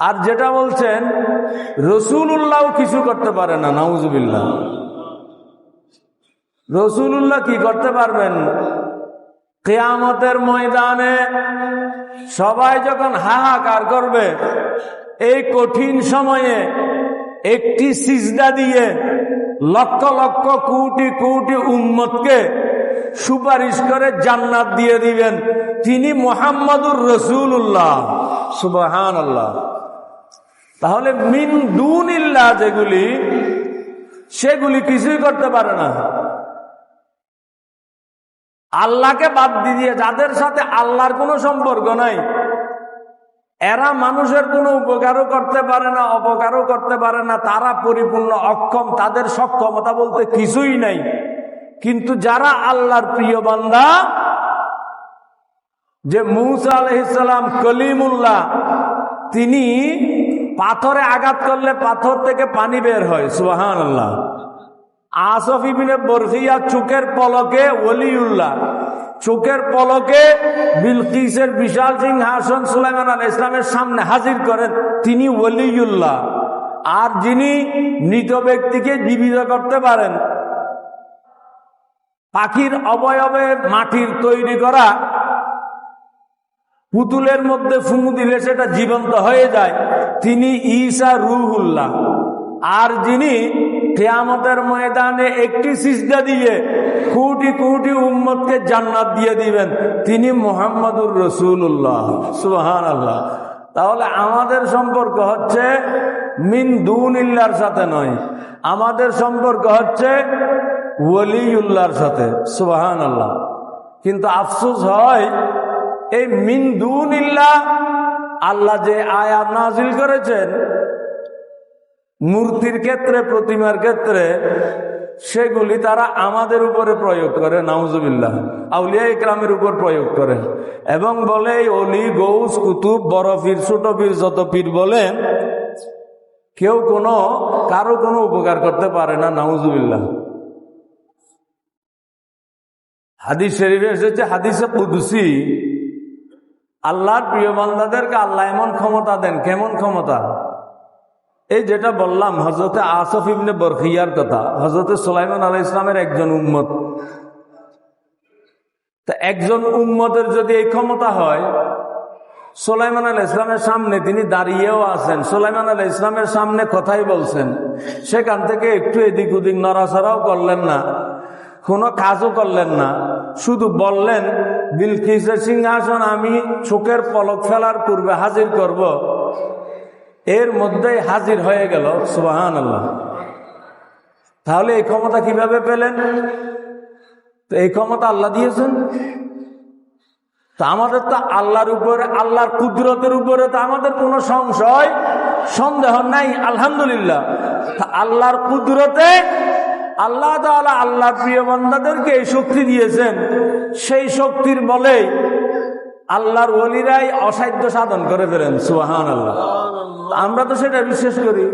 আর যেটা বলছেন রসুল্লাহ কিছু করতে পারে না, নাউজুবিল্লাহ। রসুল্লাহ কি করতে পারবেন? কেয়ামতের ময়দানে সবাই যখন হাহাকার করবে, এই কঠিন সময়ে একটি সিজদা দিয়ে লক্ষ লক্ষ কোটি কোটি উম্মতকে সুপারিশ করে জান্নাত দিয়ে দিবেন। তিনি মোহাম্মদুর রসুল্লাহ সুবাহান আল্লাহ তাহলে মিন দুন ইল্লা যেগুলি, সেগুলি কিছুই করতে পারে না। আল্লাহকে বাদ দিয়ে যাদের সাথে আল্লাহর কোনো সম্পর্ক নাই, এরা মানুষের কোনো উপকারও করতে পারে না, অপকারও করতে পারে না, তারা পরিপূর্ণ অক্ষম, তাদের সক্ষমতা বলতে কিছুই নাই। কিন্তু যারা আল্লাহর প্রিয় বান্দা, যে মৌসা আলহিসাম কলিমুল্লাহ, তিনি পাথরে আঘাত করলে পাথর থেকে পানি বের হয় সুহান আল্লাহ আসফ ইবিনে বরফিয়া চোখের পলকে ওলিউল্লাহ। চোখের পলকে বিলকিসের বিশাল সিংহাসন সুলাইমান আল ইসলামের সামনে হাজির করেন, তিনি ওলিউল্লাহ। আর যিনি মৃত ব্যক্তিকে জীবিত করতে পারেন, পাখির অবয়বে মাটির তৈরি করা, পুতুলের মধ্যে ফুমু দিলে সেটা জীবন্ত হয়ে যায়। তিনি ঈসা রুহুল্লাহ। আর যিনি কেয়ামতের ময়দানে একটি সিজদা দিয়ে কোটি কোটি উম্মতকে জান্নাত দিয়ে দিবেন, তিনি মোহাম্মদুর রসুল্লাহ সুহান আল্লাহ তাহলে আমাদের সম্পর্ক হচ্ছে মিন দুনিল্লার সাথে নয়, আমাদের সম্পর্ক হচ্ছে ওলিউল্লাহর সাথে। সুবাহান আল্লাহ কিন্তু আফসোস হয়, এই মিন দুনিল্লাহ আল্লাহ যে আয়াত নাজিল করেছেন, মূর্তির ক্ষেত্রে, প্রতিমার ক্ষেত্রে, সেগুলি তারা আমাদের উপরে প্রয়োগ করে, নাউজুবিল্লাহ। আউলিয়া ইকরামের উপর প্রয়োগ করে। এবং বলে অলি গৌস কুতুব, বড় পীর, ছোট পীর, যত পীর বলেন কেউ কোনো, কারও কোনো উপকার করতে পারে না, নাউজুবিল্লাহ। হাদিস শরীফে এসেছে, হাদিসে কুদুসি আল্লাহর প্রিয় বান্দাদেরকে আল্লাহ এমন ক্ষমতা দেন, কেমন ক্ষমতা? এই যেটা বললাম হজরতে আসফ ইবনে বরখিয়ার কথা হজরতে সোলাইমান আলাহ ইসলামের একজন উম্মত। তা একজন উম্মতের যদি এই ক্ষমতা হয়, সোলাইমান আল ইসলামের সামনে তিনি দাঁড়িয়েও আছেন। সোলাইমান আল ইসলামের সামনে কথাই বলছেন। সেখান থেকে একটু এদিক ওদিক নড়াচড়াও করলেন না। কোনো কাজও করলেন না। শুধু বললেন, বিলকিসের সিংহাসন আমি চোখের পলক ফেলার পূর্বে হাজির করব। এর মধ্যেই হাজির হয়ে গেল সুবাহান আল্লাহ তাহলে এই ক্ষমতা কীভাবে পেলেন? তো এই ক্ষমতা আল্লাহ দিয়েছেন। তা আমাদের তো আল্লাহর উপরে, আল্লাহর কুদরতের উপরে তো আমাদের কোনো সংশয়, সন্দেহ নাই, আলহামদুলিল্লাহ। আল্লাহর কুদরতে আল্লাহ তালা আল্লাহর প্রিয় বন্দাদেরকে এই শক্তি দিয়েছেন। সেই শক্তির বলে আল্লাহর ওলিরাই অসাধ্য সাধন করে ফেলেন সুহান আল্লাহ আমরা তো সেটা বিশ্বাস করি।